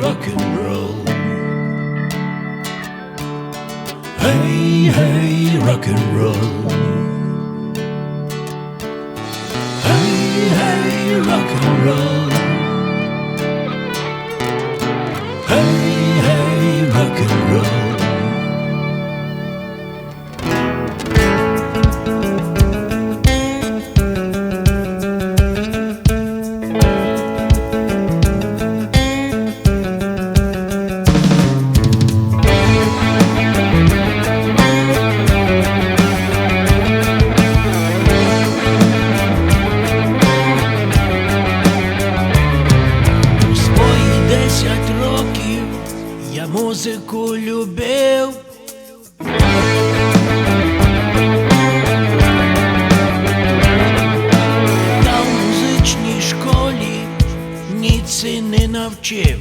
rock and roll. Hey, hey, rock and roll. Hey, hey, rock and roll. Hey, музику любив. Та в музичній школі ніці не навчив.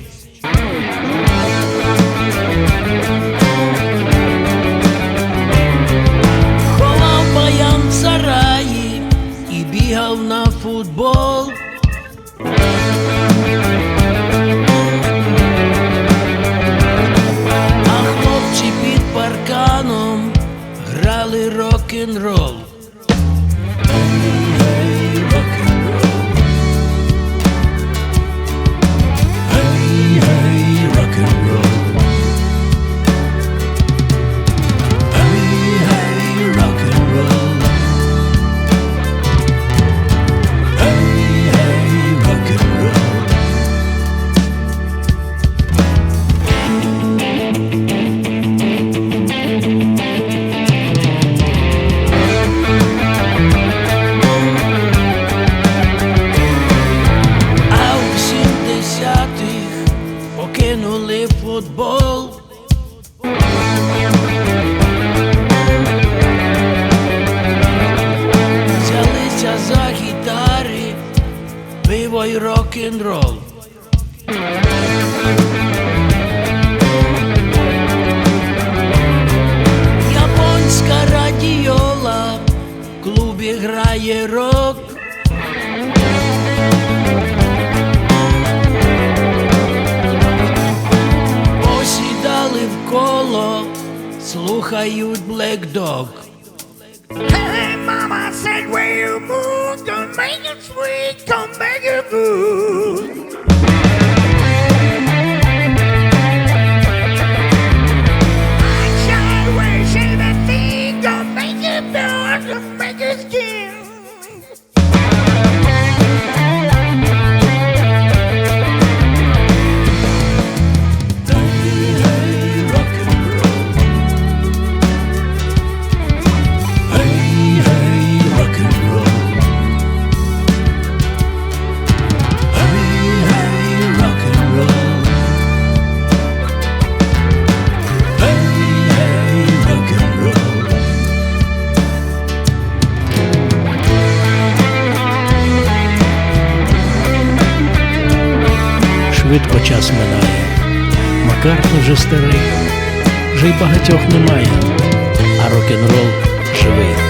грали рок-н-рол. Футбол. Взялися за гітари, пиво й рок-н-рол. слухають Black Dog. Hey, mama said, where you move, don't make it sweet, come back your food. Швидко час минає. Макар вже старий, вже й багатьох немає, а рок-н-рол живий.